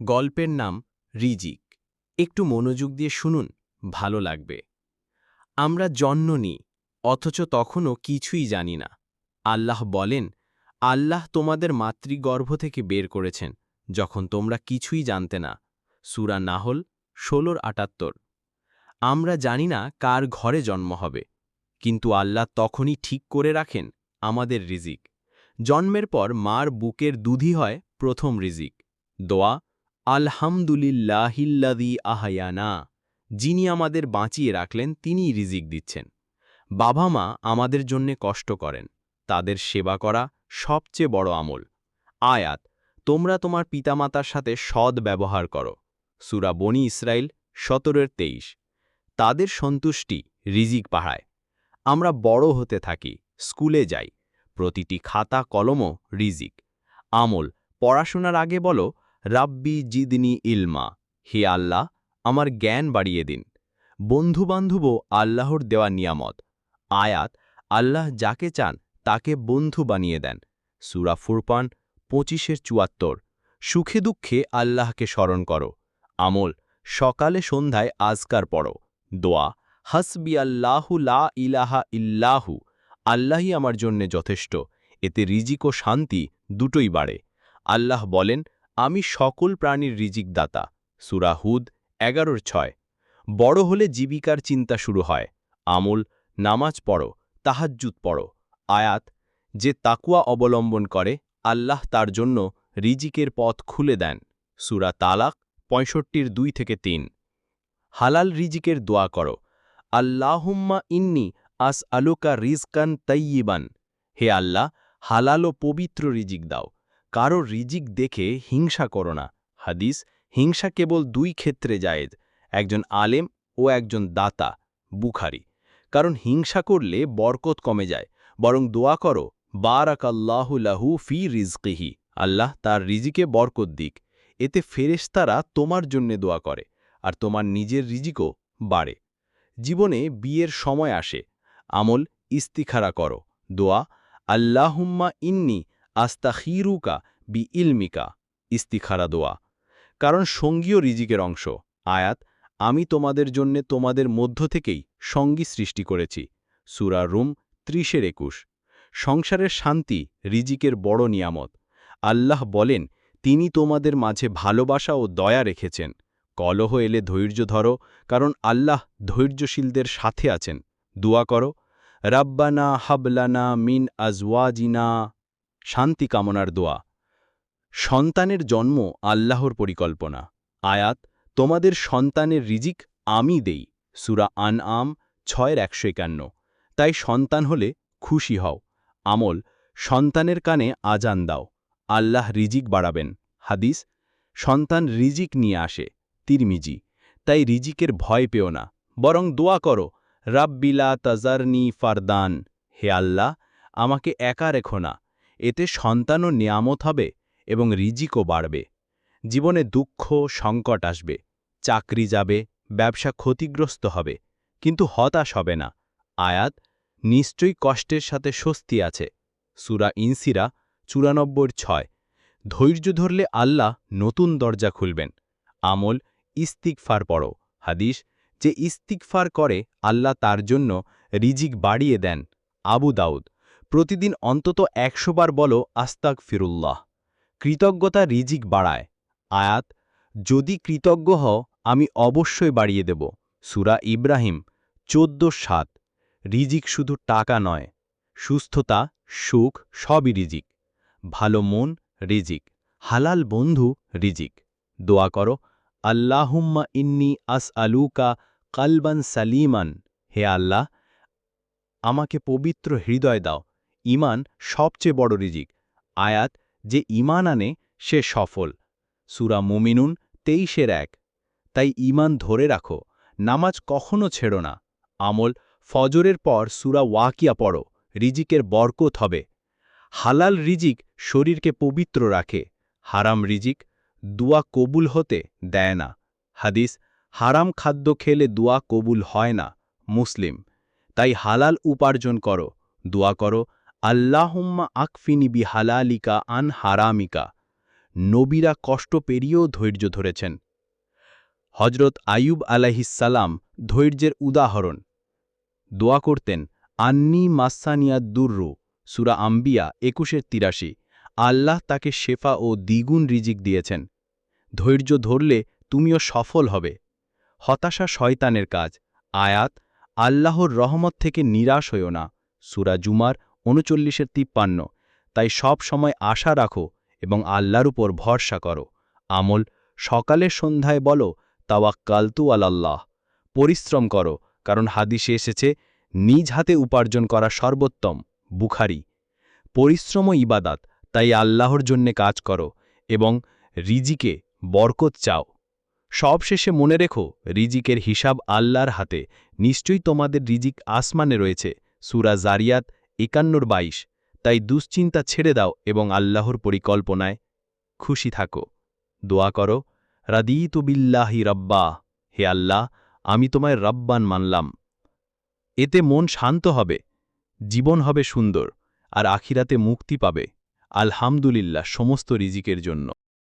গল্পের নাম রিজিক। একটু মনোযোগ দিয়ে শুনুন, ভালো লাগবে। আমরা জন্ম নিই অথচ তখনও কিছুই জানি না। আল্লাহ বলেন, আল্লাহ তোমাদের মাতৃগর্ভ থেকে বের করেছেন, যখন তোমরা কিছুই জানতে না। সুরা নাহল, ষোলোর আটাত্তর। আমরা জানি না কার ঘরে জন্ম হবে, কিন্তু আল্লাহ তখনই ঠিক করে রাখেন আমাদের রিজিক। জন্মের পর মার বুকের দুধি হয় প্রথম রিজিক। দোয়া আলহামদুলিল্লাহিল্লাদি আহায়ানা, যিনি আমাদের বাঁচিয়ে রাখলেন, তিনিই রিজিক দিচ্ছেন। বাবা মা আমাদের জন্যে কষ্ট করেন, তাদের সেবা করা সবচেয়ে বড় আমল। আয়াত, তোমরা তোমার পিতামাতার সাথে সদ ব্যবহার করো। সুরা বনি ইসরায়েল সতেরোর তেইশ। তাদের সন্তুষ্টি রিজিক পাহায়। আমরা বড় হতে থাকি, স্কুলে যাই, প্রতিটি খাতা কলমও রিজিক। আমল, পড়াশোনার আগে বলো রাব্বি জিদনি ইলমা, হে আল্লাহ, আমার জ্ঞান বাড়িয়ে দিন। বন্ধুবান্ধবও আল্লাহর দেওয়া নিয়ামত। আয়াত, আল্লাহ যাকে চান তাকে বন্ধু বানিয়ে দেন। সুরা ফুরপান পঁচিশের চুয়াত্তর, সুখে দুঃখে আল্লাহকে স্মরণ করো। আমল, সকালে সন্ধ্যায় আজকার পড়ো। দোয়া, হাসবি আল্লাহু লা ইলাহা ইল্লাহু, আল্লাহই আমার জন্যে যথেষ্ট, এতে রিজিক ও শান্তি দুটোই বাড়ে। আল্লাহ বলেন আমি সকল প্রাণীর রিজিক দাতা সুরাহুদ এগারোর ছয়। বড় হলে জীবিকার চিন্তা শুরু হয়। আমল, নামাজ পড়ো তাহাজ্জুত পড়ো। আয়াত, যে তাকুয়া অবলম্বন করে, আল্লাহ তার জন্য রিজিকের পথ খুলে দেন। সুরা তালাক পঁয়ষট্টির দুই থেকে তিন। হালাল রিজিকের দোয়া করো। আল্লাহুম্মা ইন্নি আস আলুকা রিজকান তৈয়িবান হে আল্লাহ, হালাল ও পবিত্র রিজিক দাও। কারও রিজিক দেখে হিংসা করো না। হাদিস, হিংসা কেবল দুই ক্ষেত্রে জায়েজ, একজন আলেম ও একজন দাতা, বুখারি। কারণ হিংসা করলে বরকত কমে যায়, বরং দোয়া করো বারাকাল্লাহুলাহু ফি রিজকিহি, আল্লাহ তার রিজিকে বরকত দিক। এতে ফেরেশতারা তোমার জন্যে দোয়া করে, আর তোমার নিজের রিজিকও বাড়ে। জীবনে বিয়ের সময় আসে, আমল ইস্তিখারা করো, দোয়া, আল্লাহুম্মা ইন্নি আস্তাখিরুকা বি ইলমিকা ইস্তিখারা দোয়া। কারণ সঙ্গীয় রিজিকের অংশ। আয়াত, আমি তোমাদের জন্যে তোমাদের মধ্য থেকেই সঙ্গী সৃষ্টি করেছি। সুরা রুম ত্রিশের একুশ। সংসারের শান্তি রিজিকের বড় নিয়ামত। আল্লাহ বলেন, তিনি তোমাদের মাঝে ভালোবাসা ও দয়া রেখেছেন। কলহ এলে ধৈর্য ধরো, কারণ আল্লাহ ধৈর্যশীলদের সাথে আছেন। দোয়া করো, রাব্বানা হাবলানা মিন আজওয়াজিনা শান্তি কামনার দোয়া। সন্তানের জন্ম আল্লাহর পরিকল্পনা। আয়াত, তোমাদের সন্তানের রিজিক আমি দেই। সুরা আন আম ছয়ের একশো একান্ন। তাই সন্তান হলে খুশি হও। আমল, সন্তানের কানে আজান দাও। আল্লাহ রিজিক বাড়াবেন। হাদিস, সন্তান রিজিক নিয়ে আসে। তিরমিজি, তাই রিজিকের ভয় পেও না। বরং দোয়া করো রাব্বিলা তাজারনি ফারদান। হে আল্লাহ, আমাকে একা রেখো না। এতে সন্তানও নিয়ামত হবে এবং রিজিকও বাড়বে। জীবনে দুঃখ, সংকট আসবে, চাকরি যাবে, ব্যবসা ক্ষতিগ্রস্ত হবে, কিন্তু হতাশ হবে না। আয়াত, নিশ্চয়ই কষ্টের সাথে স্বস্তি আছে। সুরা ইনসিরা চুরানব্বই ছয়, ধৈর্য ধরলে আল্লাহ নতুন দরজা খুলবেন। আমল ইস্তিকফার পড়ো। হাদিস, যে ইস্তিকফার করে, আল্লাহ তার জন্য রিজিক বাড়িয়ে দেন। আবু দাউদ প্রতিদিন অন্তত একশো বার বলো আস্তাক ফিরুল্লাহ কৃতজ্ঞতা রিজিক বাড়ায়। আয়াত, যদি কৃতজ্ঞ হও, আমি অবশ্যই বাড়িয়ে দেব। সুরা ইব্রাহিম, চোদ্দ সাত। রিজিক শুধু টাকা নয়, সুস্থতা, সুখ, সবই রিজিক। ভালো মন, রিজিক। হালাল বন্ধু, রিজিক। দোয়া করো, আল্লাহুম্মা ইন্নি আস আলুকা কালবান সালিমান। হে আল্লাহ, আমাকে পবিত্র হৃদয় দাও। ইমান সবচেয়ে বড় রিজিক। আয়াত, যে ইমান আনে, সে সফল। সুরা মুমিনুন তেইশের এক। তাই ইমান ধরে রাখো, নামাজ কখনো ছেড়ো না। আমল ফজরের পর সুরা ওয়াকিয়া পড়ো, রিজিকের বরকত হবে। হালাল রিজিক শরীরকে পবিত্র রাখে, হারাম রিজিক দুয়া কবুল হতে দেয় না। হাদিস, হারাম খাদ্য খেলে দুয়া কবুল হয় না, মুসলিম। তাই হালাল উপার্জন করো, দোয়া করো আল্লাহুম্মা আকফিনি বি হালালিকা আন হারামিকা। নবীরা কষ্ট পেরিয়েও ধৈর্য ধরেছেন। হজরত আয়ুব আলাহিসাল্লাম ধৈর্যের উদাহরণ। দোয়া করতেন, আন্নি মাসানিয়া দুর্রু সুরা আম্বিয়া একুশের তিরাশি। আল্লাহ তাকে শেফা ও দ্বিগুণ রিজিক দিয়েছেন। ধৈর্য ধরলে তুমিও সফল হবে। হতাশা শয়তানের কাজ। আয়াত, আল্লাহর রহমত থেকে নিরাশ হইও না সুরা জুমার উনচল্লিশের তিপ্পান্ন। তাই সব সময় আশা রাখো এবং আল্লাহর উপর ভরসা করো। আমল সকালে সন্ধ্যায় বলো, তাওয়াক্কালতু আলাল্লাহ। পরিশ্রম করো, কারণ হাদিসে এসেছে, নিজ হাতে উপার্জন করা সর্বোত্তম, বুখারি। পরিশ্রম ইবাদাত, তাই আল্লাহর জন্যে কাজ করো এবং রিজিকে বরকত চাও। সবশেষে মনে রেখো, রিজিকের হিসাব আল্লাহর হাতে। নিশ্চয়ই তোমাদের রিজিক আসমানে রয়েছে। সুরা জারিয়াত একান্নর বাইশ, তাই দুশ্চিন্তা ছেড়ে দাও এবং আল্লাহর পরিকল্পনায় খুশি থাকো। দোয়া করো, রাদিতু বিল্লাহি রব্বা, হে আল্লাহ, আমি তোমায় রব্বান মানলাম। এতে মন শান্ত হবে, জীবন হবে সুন্দর, আর আখিরাতে মুক্তি পাবে। আলহামদুলিল্লাহ, সমস্ত রিজিকের জন্য।